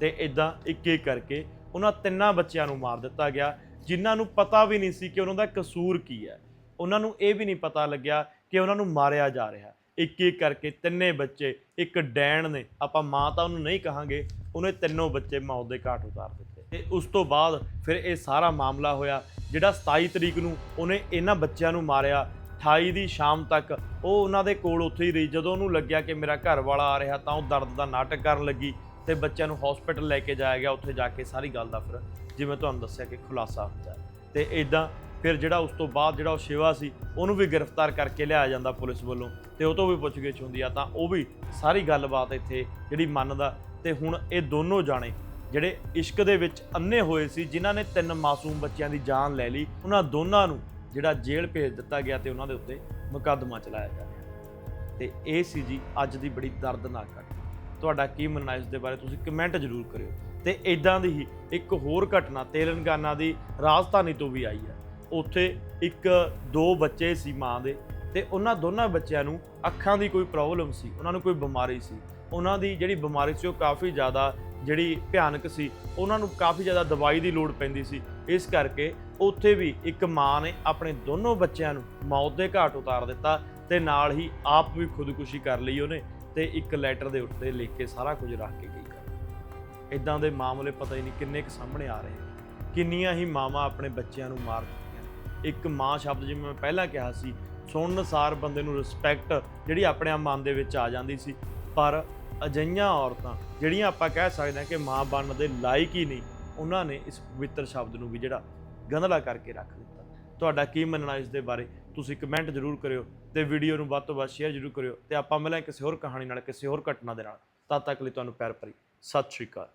ਤੇ ਇਦਾਂ ਇੱਕ ਇੱਕ ਕਰਕੇ ਉਹਨਾਂ ਤਿੰਨਾਂ ਬੱਚਿਆਂ ਨੂੰ ਮਾਰ ਦਿੱਤਾ ਗਿਆ। ਜਿਨ੍ਹਾਂ ਨੂੰ ਪਤਾ ਵੀ ਨਹੀਂ ਸੀ ਕਿ ਉਹਨਾਂ ਦਾ ਕਸੂਰ ਕੀ ਹੈ, ਉਹਨਾਂ ਨੂੰ ਇਹ ਵੀ ਨਹੀਂ ਪਤਾ ਲੱਗਿਆ ਕਿ ਉਹਨਾਂ ਨੂੰ ਮਾਰਿਆ ਜਾ ਰਿਹਾ ਇੱਕ ਇੱਕ ਕਰਕੇ ਤਿੰਨੇ ਬੱਚੇ, ਇੱਕ ਡੈਣ ਨੇ, ਆਪਾਂ ਮਾਂ ਤਾਂ ਉਹਨੂੰ ਨਹੀਂ ਕਹਾਂਗੇ, ਉਹਨੇ ਤਿੰਨੋਂ ਬੱਚੇ ਮੌਤ ਦੇ ਘਾਟ ਉਤਾਰ ਦਿੱਤੇ। ਤੇ ਉਸ ਤੋਂ ਬਾਅਦ ਫਿਰ ਇਹ ਸਾਰਾ ਮਾਮਲਾ ਹੋਇਆ, ਜਿਹੜਾ 27 ਤਰੀਕ ਨੂੰ ਉਹਨੇ ਇਹਨਾਂ ਬੱਚਿਆਂ ਨੂੰ ਮਾਰਿਆ 28 ਦੀ ਸ਼ਾਮ ਤੱਕ ਉਹ ਉਹਨਾਂ ਦੇ ਕੋਲ ਉੱਥੇ ਹੀ ਰਹੀ। ਜਦੋਂ ਉਹਨੂੰ ਲੱਗਿਆ ਕਿ ਮੇਰਾ ਘਰ ਵਾਲਾ ਆ ਰਿਹਾ ਤਾਂ ਉਹ ਦਰਦ ਦਾ ਨਾਟਕ ਕਰਨ ਲੱਗੀ। ਤੇ ਬੱਚਿਆਂ ਨੂੰ ਹਸਪੀਟਲ ਲੈ ਕੇ ਜਾਇਆ ਗਿਆ, ਉੱਥੇ ਜਾ ਕੇ ਸਾਰੀ ਗੱਲ ਦਾ ਫਿਰ ਜਿਵੇਂ ਤੁਹਾਨੂੰ ਦੱਸਿਆ ਕਿ ਖੁਲਾਸਾ ਹੁੰਦਾ ਹੈ। ਤੇ ਇਦਾਂ ਫਿਰ ਜਿਹੜਾ ਉਸ ਤੋਂ ਬਾਅਦ ਜਿਹੜਾ ਉਹ ਸ਼ਿਵਾ ਸੀ, ਉਹਨੂੰ ਵੀ ਗ੍ਰਿਫਤਾਰ ਕਰਕੇ ਲਿਆਇਆ ਜਾਂਦਾ ਪੁਲਿਸ ਵੱਲੋਂ ਤੇ ਉਹ ਤੋਂ ਵੀ ਪੁੱਛਗਿੱਛ ਹੁੰਦੀ ਆ ਤਾਂ ਉਹ ਵੀ ਸਾਰੀ ਗੱਲਬਾਤ ਇੱਥੇ ਜਿਹੜੀ ਮੰਨਦਾ ਤੇ ਹੁਣ ਇਹ ਦੋਨੋਂ ਜਾਣੇ ਜਿਹੜੇ ਇਸ਼ਕ ਦੇ ਵਿੱਚ ਅੰਨੇ ਹੋਏ ਸੀ, ਜਿਨ੍ਹਾਂ ਨੇ ਤਿੰਨ ਮਾਸੂਮ ਬੱਚਿਆਂ ਦੀ ਜਾਨ ਲੈ ਲਈ, ਉਹਨਾਂ ਦੋਨਾਂ ਨੂੰ ਜਿਹੜਾ ਜੇਲ੍ਹ ਭੇਜ ਦਿੱਤਾ ਗਿਆ ਤੇ ਉਹਨਾਂ ਦੇ ਉੱਤੇ ਮੁਕੱਦਮਾ ਚਲਾਇਆ ਗਿਆ ਰਿਹਾ ਤੇ ਇਹ ਸੀ ਜੀ ਅੱਜ ਦੀ ਬੜੀ ਦਰਦਨਾਕ ਘਟਨਾ ਤੁਹਾਡਾ ਕੀ ਮੰਨਣਾ ਇਸ ਦੇ ਬਾਰੇ ਤੁਸੀਂ ਕਮੈਂਟ ਜ਼ਰੂਰ ਕਰਿਓ। ਤੇ ਇਦਾਂ ਦੀ ਹੀ ਇੱਕ ਹੋਰ ਘਟਨਾ ਤੇਲੰਗਾਨਾ ਦੀ ਰਾਜਧਾਨੀ ਤੋਂ ਵੀ ਆਈ ਹੈ। ਉੱਥੇ ਇੱਕ, ਦੋ ਬੱਚੇ ਸੀ ਮਾਂ ਦੇ ਤੇ ਉਹਨਾਂ ਦੋਨਾਂ ਬੱਚਿਆਂ ਨੂੰ ਅੱਖਾਂ ਦੀ ਕੋਈ ਪ੍ਰੋਬਲਮ ਸੀ, ਉਹਨਾਂ ਨੂੰ ਕੋਈ ਬਿਮਾਰੀ ਸੀ। ਉਹਨਾਂ ਦੀ ਜਿਹੜੀ ਬਿਮਾਰੀ ਸੀ ਉਹ ਕਾਫੀ ਜ਼ਿਆਦਾ ਜਿਹੜੀ ਭਿਆਨਕ ਸੀ, ਉਹਨਾਂ ਨੂੰ ਕਾਫੀ ਜ਼ਿਆਦਾ ਦਵਾਈ ਦੀ ਲੋੜ ਪੈਂਦੀ ਸੀ। ਇਸ ਕਰਕੇ ਉੱਥੇ ਵੀ ਇੱਕ ਮਾਂ ਨੇ ਆਪਣੇ ਦੋਨੋਂ ਬੱਚਿਆਂ ਨੂੰ ਮੌਤ ਦੇ ਘਾਟ ਉਤਾਰ ਦਿੱਤਾ ਤੇ ਨਾਲ ਹੀ ਆਪ ਵੀ ਖੁਦਕੁਸ਼ੀ ਕਰ ਲਈ ਉਹਨੇ। ਤੇ ਇੱਕ ਲੈਟਰ ਦੇ ਉੱਤੇ ਲਿਖ ਕੇ ਸਾਰਾ ਕੁਝ ਰੱਖ ਕੇ ਗਈ ਕਰ ਇਦਾਂ ਦੇ ਮਾਮਲੇ ਪਤਾ ਹੀ ਨਹੀਂ ਕਿੰਨੇ ਕੁ ਸਾਹਮਣੇ ਆ ਰਹੇ ਨੇ। ਕਿੰਨੀਆਂ ਹੀ ਮਾਵਾਂ ਆਪਣੇ ਬੱਚਿਆਂ ਨੂੰ ਮਾਰ ਚੁੱਕੀਆਂ ਨੇ। ਇੱਕ ਮਾਂ ਸ਼ਬਦ ਜਿਵੇਂ ਮੈਂ ਪਹਿਲਾਂ ਕਿਹਾ ਸੀ ਸੁਣਨ ਸਾਰ ਬੰਦੇ ਨੂੰ ਰਿਸਪੈਕਟ ਜਿਹੜੀ ਆਪਣੇ ਆਪ ਮਨ ਦੇ ਵਿੱਚ ਆ ਜਾਂਦੀ ਸੀ। ਪਰ ਅਜਈਆਂ ਔਰਤਾਂ ਜਿਹੜੀਆਂ ਆਪਾਂ ਕਹਿ ਸਕਦੇ ਹਾਂ ਕਿ ਮਾਂ ਬਣਨ ਦੇ ਲਾਇਕ ਹੀ ਨਹੀਂ, ਉਹਨਾਂ ਨੇ ਇਸ ਪਵਿੱਤਰ ਸ਼ਬਦ ਨੂੰ ਵੀ ਜਿਹੜਾ ਗੰਧਲਾ ਕਰਕੇ ਰੱਖ ਦਿੱਤਾ। ਤੁਹਾਡਾ ਕੀ ਮੰਨਣਾ ਇਸ ਦੇ ਬਾਰੇ? ਤੁਸੀਂ ਕਮੈਂਟ ਜ਼ਰੂਰ ਕਰਿਓ। ਤੇ ਵੀਡੀਓ ਨੂੰ ਵੱਧ ਤੋਂ ਵੱਧ ਸ਼ੇਅਰ ਜ਼ਰੂਰ ਕਰਿਓ ਤੇ ਆਪਾਂ ਮਿਲਾਂ ਕਿਸੇ ਹੋਰ ਕਹਾਣੀ ਨਾਲ, ਕਿਸੇ ਹੋਰ ਘਟਨਾ ਦੇ ਨਾਲ। ਤਦ ਤੱਕ ਲਈ ਤੁਹਾਨੂੰ ਪਿਆਰ ਭਰੀ, ਸਤਿ ਸ਼੍ਰੀ ਅਕਾਲ।